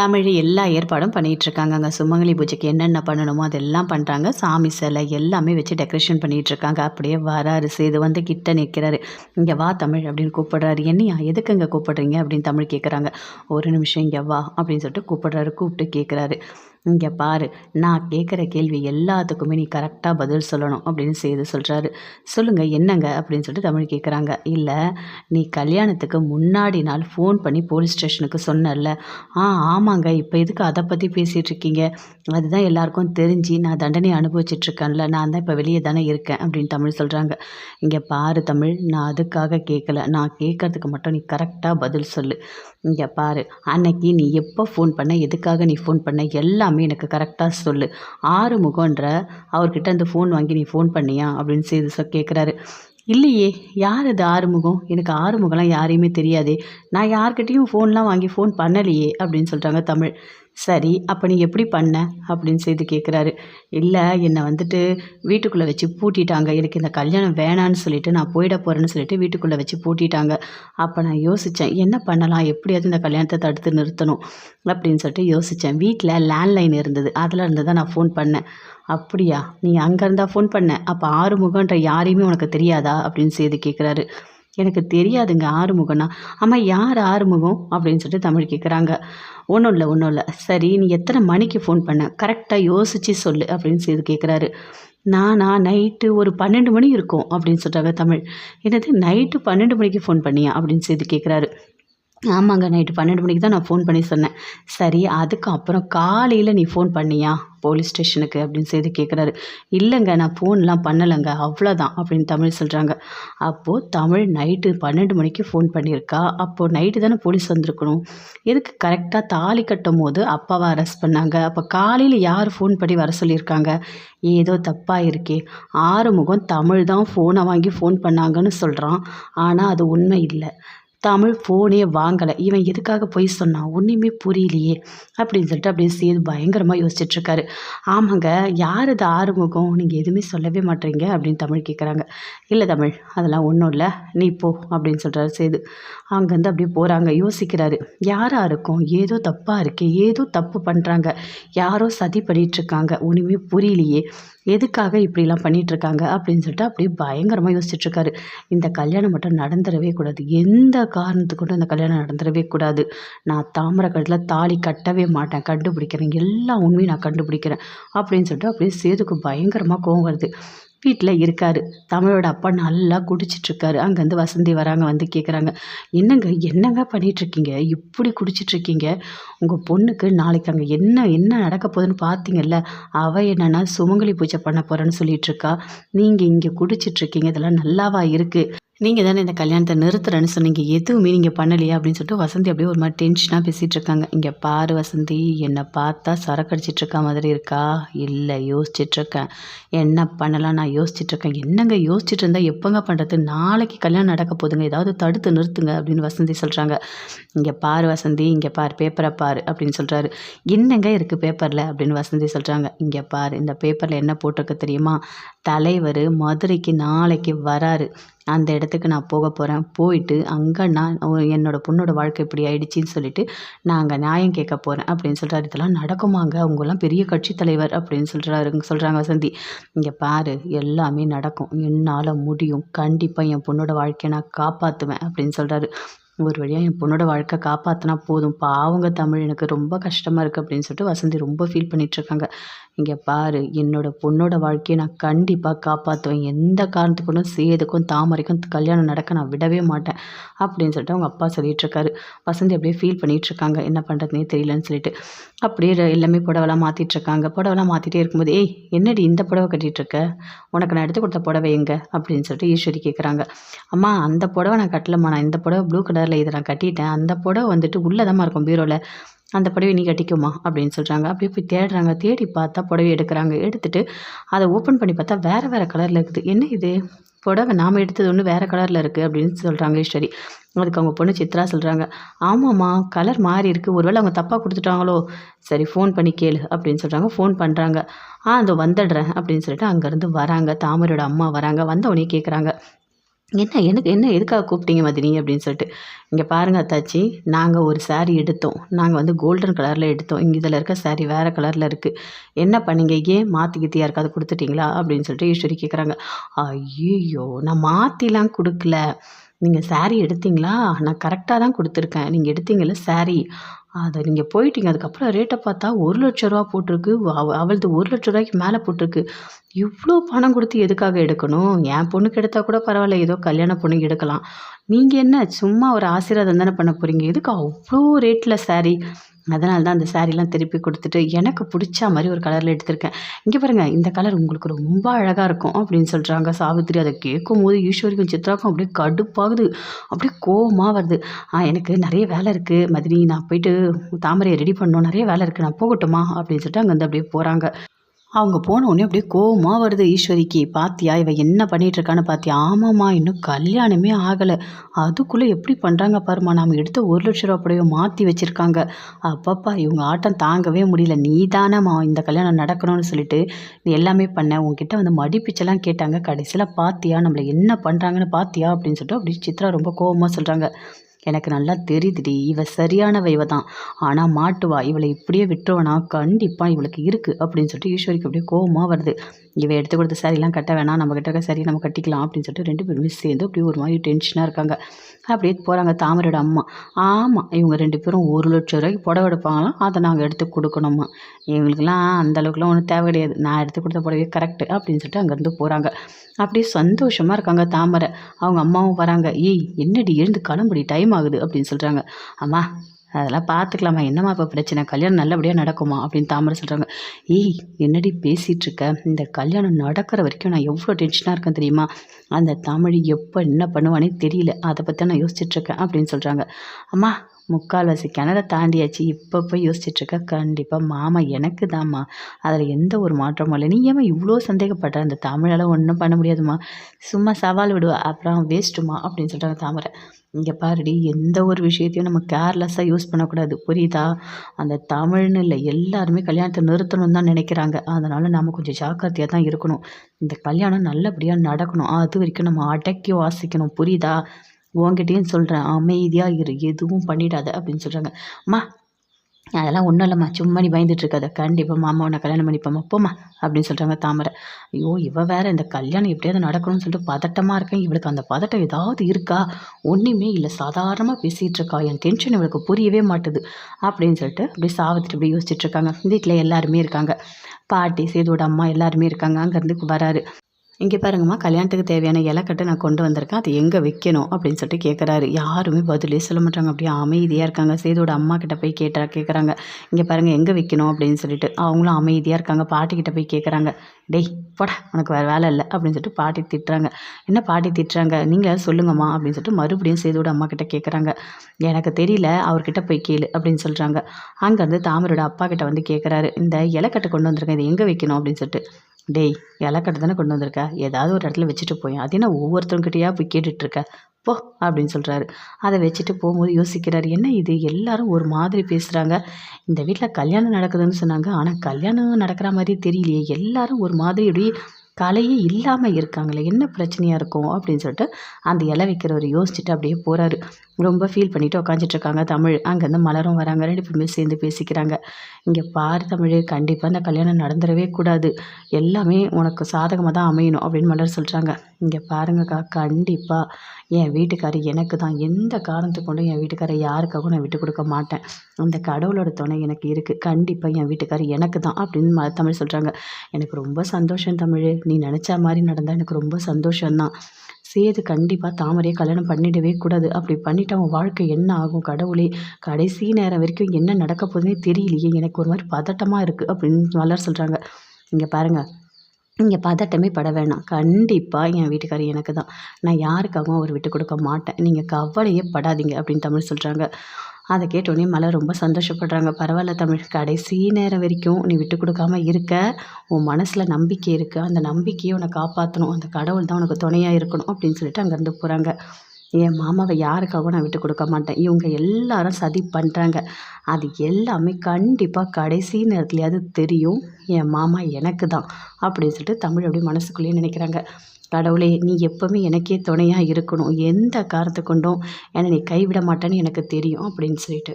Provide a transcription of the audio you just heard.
தமிழ் எல்லா ஏற்பாடும் பண்ணிகிட்ருக்காங்க அங்கே சுமங்கலி பூஜைக்கு என்னென்ன பண்ணணுமோ அதெல்லாம் பண்ணுறாங்க சாமி சிலை எல்லாமே வச்சு டெக்கரேஷன் பண்ணிகிட்ருக்காங்க. அப்படியே வராரு சேது வந்து கிட்ட நிற்கிறாரு இங்கே வா தமிழ் அப்படின்னு கூப்பிடுறாரு. என்னையா எதுக்கு இங்கே கூப்பிடுறீங்க? அப்படின்னு தமிழ் கேட்குறாங்க ஒரு நிமிஷம் இங்கே வா அப்படின்னு சொல்லிட்டு கூப்பிடுறாரு. கூப்பிட்டு கேட்குறாரு இங்கே பாரு நான் கேட்குற கேள்வி எல்லாத்துக்குமே நீ கரெக்டாக பதில் சொல்லணும் அப்படின்னு செய்து சொல்கிறாரு சொல்லுங்கள் என்னங்க அப்படின்னு சொல்லிட்டு தமிழ் கேட்குறாங்க இல்லை நீ கல்யாணத்துக்கு முன்னாடி நாள் ஃபோன் பண்ணி போலீஸ் ஸ்டேஷனுக்கு சொன்னல ஆ ஆமாங்க இப்போ எதுக்கு அதை பற்றி பேசிகிட்டு இருக்கீங்க? அதுதான் எல்லாருக்கும் தெரிஞ்சு நான் தண்டனை அனுபவிச்சிட்ருக்கேன்ல நான் தான் இப்போ வெளியே தானே இருக்கேன் அப்படின்னு தமிழ் சொல்கிறாங்க இங்கே பாரு தமிழ் நான் அதுக்காக கேட்கல நான் கேட்கறதுக்கு மட்டும் நீ கரெக்டாக பதில் சொல்லு. இங்கே பாரு அன்னைக்கு நீ எப்போ ஃபோன் பண்ண எதுக்காக நீ ஃபோன் பண்ண எல்லா எனக்கு கரெக்டாக சொல்லு. ஆறுமுகன்ற அவர்கிட்ட அந்த ஃபோன் வாங்கி நீ ஃபோன் பண்ணியா? அப்படின்னு செய்து சொ கேட்குறாரு இல்லையே யார் அது ஆறுமுகம்? எனக்கு ஆறுமுகம்லாம் யாரையுமே தெரியாதே. நான் யார்கிட்டேயும் ஃபோன்லாம் வாங்கி ஃபோன் பண்ணலையே அப்படின்னு சொல்கிறாங்க தமிழ். சரி அப்போ நீ எப்படி பண்ண? அப்படின்னு செய்து கேட்குறாரு இல்லை என்னை வந்துட்டு வீட்டுக்குள்ளே வச்சு பூட்டிட்டாங்க. எனக்கு இந்த கல்யாணம் வேணான்னு சொல்லிட்டு நான் போயிட போகிறேன்னு சொல்லிட்டு வீட்டுக்குள்ளே வச்சு பூட்டிட்டாங்க. அப்போ நான் யோசித்தேன் என்ன பண்ணலாம்? எப்படியாவது இந்த கல்யாணத்தை தடுத்து நிறுத்தணும் அப்படின்னு சொல்லிட்டு யோசித்தேன் வீட்டில் லேண்ட்லைன் இருந்தது. அதில் இருந்து தான் நான் ஃபோன் பண்ணேன். அப்படியா? நீ அங்கே இருந்தால் ஃபோன் பண்ண. அப்போ ஆறுமுகன்ற யாரையுமே உனக்கு தெரியாதா? அப்படின்னு செய்து கேட்குறாரு எனக்கு தெரியாதுங்க ஆறுமுகம்னா. ஆமாம் யார் ஆறுமுகம்? அப்படின்னு சொல்லிட்டு தமிழ் கேட்குறாங்க ஒன்றும் இல்லை ஒன்றும் இல்லை. சரி நீ எத்தனை மணிக்கு ஃபோன் பண்ண? கரெக்டாக யோசித்து சொல்லு அப்படின்னு சொல்லி கேட்குறாரு நானா நைட்டு ஒரு பன்னெண்டு மணி இருக்கும் அப்படின்னு சொல்கிறாங்க தமிழ். என்னது நைட்டு பன்னெண்டு மணிக்கு ஃபோன் பண்ணியா? அப்படின்னு சொல்லி கேட்குறாரு ஆமாங்க நைட்டு பன்னெண்டு மணிக்கு தான் நான் ஃபோன் பண்ணி சொன்னேன். சரி அதுக்கப்புறம் காலையில் நீ ஃபோன் பண்ணியா? போலீஸ் ஸ்டேஷனுக்கு அப்படின்னு செய்து கேட்குறாரு இல்லைங்க நான் ஃபோன்லாம் பண்ணலைங்க. அவ்வளோதான் அப்படின்னு தமிழ் சொல்கிறாங்க அப்போது தமிழ் நைட்டு பன்னெண்டு மணிக்கு ஃபோன் பண்ணியிருக்கா? அப்போது நைட்டு தானே போலீஸ் வந்திருக்கணும். எதுக்கு கரெக்டாக தாலி கட்டும் போது அப்பாவை அரெஸ்ட் பண்ணாங்க? அப்போ காலையில் யார் ஃபோன் பண்ணி வர சொல்லியிருக்காங்க? ஏதோ தப்பாக இருக்கே. ஆறுமுகம் தமிழ் தான் ஃபோனை வாங்கி ஃபோன் பண்ணாங்கன்னு சொல்கிறான் ஆனால் அது உண்மை இல்லை. தமிழ் ஃபோனே வாங்கலை. இவன் எதுக்காக போய் சொன்னான்? ஒன்றுமே புரியலையே. அப்படின்னு சொல்லிட்டு அப்படியே சேது பயங்கரமாக யோசிச்சிட்ருக்காரு ஆமாங்க யார் அது ஆறுமுகம்? நீங்கள் எதுவுமே சொல்லவே மாட்டேறீங்க அப்படின்னு தமிழ் கேட்குறாங்க இல்லை தமிழ் அதெல்லாம் ஒன்றும் இல்லை. நீ போ அப்படின்னு சொல்கிறாரு சேது. அங்கேருந்து அப்படியே போகிறாங்க யோசிக்கிறாரு யாராக இருக்கும் ஏதோ தப்பாக இருக்கு ஏதோ தப்பு பண்ணுறாங்க யாரோ சதி பண்ணிகிட்ருக்காங்க ஒன்றுமே புரியலையே. எதுக்காக இப்படிலாம் பண்ணிகிட்ருக்காங்க அப்படின்னு சொல்லிட்டு அப்படியே பயங்கரமாக யோசிச்சுட்ருக்காரு. இந்த கல்யாணம் மட்டும் நடந்துடவே கூடாது. எந்த காரணத்துக்கு கொண்டு அந்த கல்யாணம் நடந்துடவே கூடாது. நான் தாமரை கழுத்தில் தாலி கட்டவே மாட்டேன். கண்டுபிடிக்கிறேன். எல்லா உண்மையும் நான் கண்டுபிடிக்கிறேன். அப்படின்னு சொல்லிட்டு அப்படியே சேதுக்கு பயங்கரமாக கோவம் வருது. வீட்டில் இருக்கார். தமிழோட அப்பா நல்லா குடிச்சிட்ருக்காரு. அங்கேருந்து வசந்தி வராங்க வந்து கேட்குறாங்க என்னங்க என்னங்க பண்ணிகிட்ருக்கீங்க இப்படி குடிச்சிட்ருக்கீங்க? உங்கள் பொண்ணுக்கு நாளைக்கு அங்கே என்ன என்ன நடக்க போகுதுன்னு பார்த்தீங்கல்ல அவள் என்னென்னா சுமங்கலி பூஜை பண்ண போகிறேன்னு சொல்லிகிட்ருக்கா நீங்கள் இங்கே குடிச்சிட்ருக்கீங்க இதெல்லாம் நல்லாவா இருக்குது நீங்கள் தானே இந்த கல்யாணத்தை நிறுத்துறேன்னு சொன்னீங்க. எதுவுமே நீங்கள் பண்ணலையா? அப்படின்னு சொல்லிட்டு வசந்தி அப்படியே ஒரு மாதிரி டென்ஷனாக பேசிகிட்டு இருக்காங்க. இங்கே பாரு வசந்தி என்னை பார்த்தா சரக்கடிச்சிட்டு இருக்க மாதிரி இருக்கா? இல்லை யோசிச்சிட்ருக்கேன் என்ன பண்ணலாம்? நான் யோசிச்சிட்ருக்கேன் என்னங்க யோசிச்சுட்டு இருந்தால் எப்போங்க பண்ணுறது நாளைக்கு கல்யாணம் நடக்க போதுங்க ஏதாவது தடுத்து நிறுத்துங்க அப்படின்னு வசந்தி சொல்கிறாங்க இங்கே பாரு வசந்தி இங்கே பாரு பேப்பரை பாரு அப்படின்னு சொல்கிறாரு என்னங்க இருக்குது பேப்பரில் அப்படின்னு வசந்தி சொல்கிறாங்க இங்கே பாரு இந்த பேப்பரில் என்ன போட்டிருக்கு தெரியுமா? தலைவர் மதுரைக்கு நாளைக்கு வராரு. அந்த இடத்துக்கு நான் போக போகிறேன் போயிட்டு அங்கே நான் என்னோடய பொண்ணோட வாழ்க்கை இப்படி ஆயிடுச்சின்னு சொல்லிட்டு நான் அங்கே நியாயம் கேட்க போகிறேன் அப்படின்னு சொல்கிறாரு இதெல்லாம் நடக்குமாங்க? அவங்கெல்லாம் பெரிய கட்சி தலைவர் அப்படின்னு சொல்கிறாரு சொல்கிறாங்க வசந்தி. இங்கே பாரு எல்லாமே நடக்கும். என்னால் முடியும். கண்டிப்பாக என் பொண்ணோட வாழ்க்கையை நான் காப்பாற்றுவேன் அப்படின்னு சொல்கிறாரு ஒரு வழியாக என் பொண்ணோட வாழ்க்கை காப்பாற்றினா போதும். பாவங்க தமிழ் எனக்கு ரொம்ப கஷ்டமாக இருக்குது அப்படின்னு சொல்லிட்டு வசந்தி ரொம்ப ஃபீல் பண்ணிகிட்ருக்காங்க இங்கே பாரு என்னோடய பொண்ணோட வாழ்க்கையை நான் கண்டிப்பாக காப்பாற்றுவேன் எந்த காரணத்துக்கும் சேதுக்கும் தாமரைக்கும் கல்யாணம் நடக்க நான் விடவே மாட்டேன் அப்படின்னு சொல்லிட்டு அவங்க அப்பா சொல்லிகிட்ருக்காரு வசந்தி அப்படியே ஃபீல் பண்ணிகிட்ருக்காங்க என்ன பண்ணுறதுனே தெரியலன்னு சொல்லிட்டு. அப்படியே எல்லாமே புடவைலாம் மாற்றிட்டுருக்காங்க புடவைலாம் மாற்றிட்டே இருக்கும்போது ஏய் என்னடி இந்த புடவை கட்டிகிட்ருக்க உனக்கு நான் எடுத்து கொடுத்த புடவை எங்கே? அப்படின்னு சொல்லிட்டு ஈஸ்வரி கேட்குறாங்க அம்மா அந்த புடவை நான் கட்டலம்மா. நான் இந்த புடவை ப்ளூ கலர் கலரில் இதை நான் கட்டிட்டேன். அந்த புடவை வந்துட்டு உள்ளதமாக இருக்கும் பீரோவில் அந்த புடவை நீ கட்டிக்குமா அப்படின்னு சொல்கிறாங்க அப்படியே போய் தேடுறாங்க. தேடி பார்த்தா புடவை எடுக்கிறாங்க. எடுத்துகிட்டு அதை ஓப்பன் பண்ணி பார்த்தா வேறு வேறு கலரில் இருக்குது. என்ன இது? புடவை நாம் எடுத்தது ஒன்று வேறு கலரில் இருக்குது அப்படின்னு சொல்கிறாங்க ஈஸ்வரி. அதுக்கு அவங்க பொண்ணு சித்ரா சொல்கிறாங்க ஆமாம்மா கலர் மாறி இருக்குது ஒருவேளை அவங்க தப்பாக கொடுத்துட்டாங்களோ? சரி ஃபோன் பண்ணி கேளு அப்படின்னு சொல்கிறாங்க ஃபோன் பண்ணுறாங்க ஆ அந்த வந்துடுறேன் அப்படின்னு சொல்லிட்டு அங்கேருந்து வராங்க. தாமரையோட அம்மா வராங்க. வந்தவொடனே கேட்குறாங்க என்ன எனக்கு என்ன எதுக்காக கூப்பிட்டீங்க மதினி அப்படின்னு சொல்லிட்டு. இங்கே பாருங்கள் அத்தாச்சி நாங்கள் ஒரு சாரீ எடுத்தோம். நாங்கள் வந்து கோல்டன் கலரில் எடுத்தோம். இங்கே இதில் இருக்க சாரீ வேறு கலரில் இருக்குது என்ன பண்ணீங்க? ஏன் மாற்றி கித்தி யாருக்காவது கொடுத்துட்டிங்களா? அப்படின்னு சொல்லிட்டு ஈஸ்வரி கேட்குறாங்க ஐயோ நான் மாற்றிலாம் கொடுக்கல. நீங்கள் சாரீ எடுத்தீங்களா? நான் கரெக்டாக தான் கொடுத்துருக்கேன். நீங்கள் எடுத்தீங்கள சாரீ அதை நீங்கள் போயிட்டீங்க. அதுக்கப்புறம் ரேட்டை பார்த்தா ஒரு லட்ச ரூபா போட்டிருக்கு. அவ அவளது ஒரு லட்ச ரூபாய்க்கு மேலே போட்டிருக்கு. இவ்வளோ பணம் கொடுத்து எதுக்காக எடுக்கணும்? என் பொண்ணுக்கு எடுத்தால் கூட பரவாயில்ல. ஏதோ கல்யாண பொண்ணுக்கு எடுக்கலாம். நீங்கள் என்ன சும்மா ஒரு ஆசீர்வாதம் தானே பண்ண போகிறீங்க எதுக்கு அவ்வளோ ரேட்டில் saree? அதனால தான் அந்த சாரீலாம் திருப்பி கொடுத்துட்டு எனக்கு பிடிச்ச மாதிரி ஒரு கலரில் எடுத்திருக்கேன். இங்கே பாருங்கள் இந்த கலர் உங்களுக்கு ரொம்ப அழகாக இருக்கும் அப்படின்னு சொல்கிறாங்க சாவித்திரி அதை கேட்கும் போது ஈஸ்வரிக்கும் சித்ராக்கும் அப்படியே கடுப்பாகுது. அப்படியே கோபமாக வருது. ஆ எனக்கு நிறைய வேலை இருக்குது மதினி நான் போயிட்டு தாமரையை ரெடி பண்ணணும். நிறைய வேலை இருக்குது நான் போகட்டுமா? அப்படின்னு சொல்லிட்டு அங்கேருந்து அப்படியே போகிறாங்க அவங்க போன உடனே அப்படியே கோவமாக வருது. ஈஸ்வரிக்கு பாத்தியா இவ என்ன பண்ணிட்டு இருக்கான்னு பாத்தியா? ஆமாம்மா இன்னும் கல்யாணமே ஆகலை. அதுக்குள்ளே எப்படி பண்ணுறாங்க பாருமா நாம் எடுத்த ஒரு லட்ச ரூபா அப்படியே மாற்றி வச்சுருக்காங்க. அப்பப்பா இவங்க ஆட்டம் தாங்கவே முடியல. நீ தானேம்மா இந்த கல்யாணம் நடக்கணும்னு சொல்லிட்டு நீ எல்லாமே பண்ண. உங்ககிட்ட வந்து மடிப்பிச்செல்லாம் கேட்டாங்க. கடைசியில் பாத்தியா நம்மளை என்ன பண்ணுறாங்கன்னு பாத்தியா? அப்படின்னு சொல்லிட்டு அப்படி சித்ரா ரொம்ப கோவமாக சொல்கிறாங்க எனக்கு நல்லா தெரியுதுடி. இவ சரியானவ இவ தான். ஆனால் மாட்டுவா. இவளை இப்படியே விட்டுருவனா? கண்டிப்பாக இவளுக்கு இருக்குது அப்படின்னு சொல்லிட்டு ஈஸ்வரிக்கு அப்படியே கோபமாக வருது. இவ எடுத்து கொடுத்த சாரிலாம் கட்ட வேணாம். நம்ம கிட்ட இருக்க சரி நம்ம கட்டிக்கலாம் அப்படின்னு சொல்லிட்டு ரெண்டு பேருமே சேர்ந்து அப்படியே ஒரு மாதிரி டென்ஷனாக இருக்காங்க. அப்படியே போகிறாங்க தாமரோட அம்மா. ஆமாம் இவங்க ரெண்டு பேரும் ஒரு லட்ச ரூபாய்க்கு புடவை எடுப்பாங்களாம். அதை நாங்கள் எடுத்து கொடுக்கணுமா? இவங்களுக்குலாம் அந்த அளவுக்குலாம் ஒன்றும் தேவை கிடையாது நான் எடுத்து கொடுத்த புடவையே கரெக்டு அப்படின்னு சொல்லிட்டு அங்கேருந்து போகிறாங்க அப்படியே சந்தோஷமாக இருக்காங்க தாமரை. அவங்க அம்மாவும் வராங்க. ஏய் என்னடி எழுந்து கிளம்புடி? டைம் ஆகுது. அப்படின்னு சொல்கிறாங்க அம்மா அதெல்லாம் பார்த்துக்கலாமா? என்னம்மா இப்போ பிரச்சனை? கல்யாணம் நல்லபடியாக நடக்குமா? அப்படின்னு தாமரை சொல்கிறாங்க ஏய் என்னடி பேசிகிட்ருக்க இந்த கல்யாணம் நடக்கிற வரைக்கும் நான் எவ்வளோ டென்ஷனாக இருக்கேன் தெரியுமா? அந்த தமிழ் எப்போ என்ன பண்ணுவானே தெரியல. அதை பற்றி நான் யோசிச்சுட்ருக்கேன் அப்படின்னு சொல்கிறாங்க அம்மா முக்கால்வாசி கிணற தாண்டியாச்சு. இப்போ போய் யோசிச்சுட்ருக்க கண்டிப்பாக மாமா எனக்கு தாம்மா அதில் எந்த ஒரு மாற்றமும் இல்லை. நீ ஏம்மா இவ்வளோ சந்தேகப்படுற? அந்த தமிழால் ஒன்றும் பண்ண முடியாதும்மா சும்மா சவால் விடுவா அப்புறம் வேஸ்ட்டுமா? அப்படின்னு சொல்கிறாங்க தாமரை. இங்கே பாருடி எந்த ஒரு விஷயத்தையும் நம்ம கேர்லெஸ்ஸாக யூஸ் பண்ணக்கூடாது. புரியுதா? அந்த தமிழ்னு இல்லை எல்லாருமே கல்யாணத்தை நிறுத்தணும்னு தான் நினைக்கிறாங்க. அதனால் நம்ம கொஞ்சம் ஜாக்கிரதையாக தான் இருக்கணும். இந்த கல்யாணம் நல்லபடியாக நடக்கணும். அது வரைக்கும் நம்ம அடக்கி வாசிக்கணும். புரியுதா? உன்கிட்டயும் சொல்கிறேன் அமைதியாக இரு எதுவும் பண்ணிடாத அப்படின்னு சொல்கிறாங்க அம்மா அதெல்லாம் ஒன்றும் இல்லைம்மா சும்மா நீ பயந்துட்டுருக்காத கண்டிப்பாக மாமா உன்னை கல்யாணம் பண்ணிப்போம்மா போம்மா அப்படின்னு சொல்கிறாங்க தாமரை. ஐயோ இவ வேறு இந்த கல்யாணம் எப்படியாவது நடக்கணும்னு சொல்லிட்டு பதட்டமாக இருக்கேன் இவளுக்கு அந்த பதட்டம் ஏதாவது இருக்கா? ஒன்றுமே இல்லை சாதாரணமாக பேசிகிட்டு இருக்கா. என் டென்ஷன் இவளுக்கு புரியவே மாட்டுது அப்படின்னு சொல்லிட்டு அப்படியே சாவத்துட்டு அப்படியே யோசிச்சுட்ருக்காங்க வீட்டில் எல்லாருமே இருக்காங்க. பாட்டி சேதோட அம்மா எல்லாருமே இருக்காங்க. அங்கேருந்து வராரு. இங்கே பாருங்கம்மா கல்யாணத்துக்கு தேவையான இலக்கட்டை நான் கொண்டு வந்திருக்கேன். அது எங்கே வைக்கணும் அப்படின்னு சொல்லிட்டு கேட்குறாரு யாருமே பதிலே சொல்ல மாட்டாங்க. அப்படியே அமைதியாக இருக்காங்க. சேதோட அம்மா கிட்ட போய் கேட்டா கேட்குறாங்க இங்கே பாருங்கள் எங்கே வைக்கணும் அப்படின்னு சொல்லிட்டு அவங்களும் அமைதியாக இருக்காங்க. பாட்டிக்கிட்ட போய் கேட்குறாங்க டேய் போடா உனக்கு வேறு வேலை இல்லை. அப்படின்னு சொல்லிட்டு பாட்டி திட்டுறாங்க. என்ன பாட்டி திட்டுறாங்க? நீங்கள் சொல்லுங்கம்மா. அப்படின்னு சொல்லிட்டு மறுபடியும் சேதோட அம்மா கிட்ட கேட்குறாங்க எனக்கு தெரியல. அவர்கிட்ட போய் கேளு. அப்படின்னு சொல்கிறாங்க அங்கேருந்து தாமரோட அப்பா கிட்ட வந்து கேட்குறாரு இந்த இலக்கட்டை கொண்டு வந்திருக்கேன். இது எங்கே வைக்கணும்? அப்படின்னு சொல்லிட்டு டேய் இலக்கட்டை தானே கொண்டு வந்திருக்க? ஏதாவது ஒரு இடத்துல வச்சுட்டு போய் அது என்ன ஒவ்வொருத்தவங்கிட்டயா போய் கேட்டுட்ருக்க. போ அப்படின்னு சொல்கிறாரு அதை வச்சுட்டு போகும்போது யோசிக்கிறார் என்ன இது? எல்லாரும் ஒரு மாதிரி பேசுகிறாங்க இந்த வீட்டில் கல்யாணம் நடக்குதுன்னு சொன்னாங்க. ஆனால் கல்யாணம் நடக்கிற மாதிரி தெரியலையே. எல்லாரும் ஒரு மாதிரி அப்படியே கலையே இல்லாமல் இருக்காங்களே என்ன பிரச்சனையாக இருக்கும் அப்படின்னு சொல்லிட்டு அந்த இலை வைக்கிறவர் யோசிச்சுட்டு அப்படியே போகிறாரு ரொம்ப ஃபீல் பண்ணிவிட்டு உட்காந்துட்ருக்காங்க தமிழ். அங்கேருந்து மலரும் வராங்க ரெண்டு பேருமே சேர்ந்து பேசிக்கிறாங்க. இங்கே பாரு தமிழ் கண்டிப்பாக அந்த கல்யாணம் நடந்துடவே கூடாது. எல்லாமே உனக்கு சாதகமாக தான் அமையணும் அப்படின்னு மலர் சொல்கிறாங்க இங்கே பாருங்கக்கா கண்டிப்பாக என் வீட்டுக்காரர் எனக்கு தான் எந்த காரணத்தை கொண்டும் என் வீட்டுக்காரர் யாருக்காகவும் நான் விட்டு கொடுக்க மாட்டேன். அந்த கடவுளோட துணை எனக்கு இருக்குது கண்டிப்பாக என் வீட்டுக்காரர் எனக்கு தான் அப்படின்னு ம தமிழ் சொல்கிறாங்க எனக்கு ரொம்ப சந்தோஷம் தமிழ். நீ நினச்ச மாதிரி நடந்தால் எனக்கு ரொம்ப சந்தோஷம்தான். சேது கண்டிப்பாக தாமரையை கல்யாணம் பண்ணிடவே கூடாது. அப்படி பண்ணிட்டு அவன் வாழ்க்கை என்ன ஆகும்? கடவுளே கடைசி நேரம் வரைக்கும் என்ன நடக்க போகுதுன்னே தெரியலையே. எனக்கு ஒரு மாதிரி பதட்டமாக இருக்குது அப்படின்னு மலர் சொல்கிறாங்க இங்கே பாருங்கள் இங்கே பதட்டமே பட வேணாம். கண்டிப்பாக என் வீட்டுக்காரி எனக்கு தான் நான் யாருக்காகவும் அவர் விட்டு கொடுக்க மாட்டேன். நீங்கள் கவலையே படாதீங்க அப்படின்னு தமிழ் சொல்கிறாங்க அதை கேட்டோடனே மலர் ரொம்ப சந்தோஷப்படுறாங்க. பரவாயில்ல தமிழ் கடைசி நேரம் வரைக்கும் நீ விட்டு கொடுக்காம இருக்க. உன் மனசில் நம்பிக்கை இருக்குது அந்த நம்பிக்கையை உன்னை காப்பாற்றணும் அந்த கடவுள் தான் உனக்கு துணையாக இருக்கணும் அப்படின்னு சொல்லிட்டு அங்கேருந்து போகிறாங்க என் மாமாவை யாருக்காகவும் நான் விட்டு கொடுக்க மாட்டேன். இவங்க எல்லாரும் சதி பண்ணுறாங்க அது எல்லாமே கண்டிப்பாக கடைசி நேரத்துலையாவது தெரியும். என் மாமா எனக்கு தான் அப்படின்னு சொல்லிட்டு தமிழ் அப்படியே மனசுக்குள்ளேயே நினைக்கிறாங்க. கடவுளே நீ எப்போவுமே எனக்கே துணையாக இருக்கணும். எந்த காரணத்தை கொண்டும் என்னை நீ கைவிட மாட்டேன்னு எனக்கு தெரியும் அப்படின்னு சொல்லிட்டு.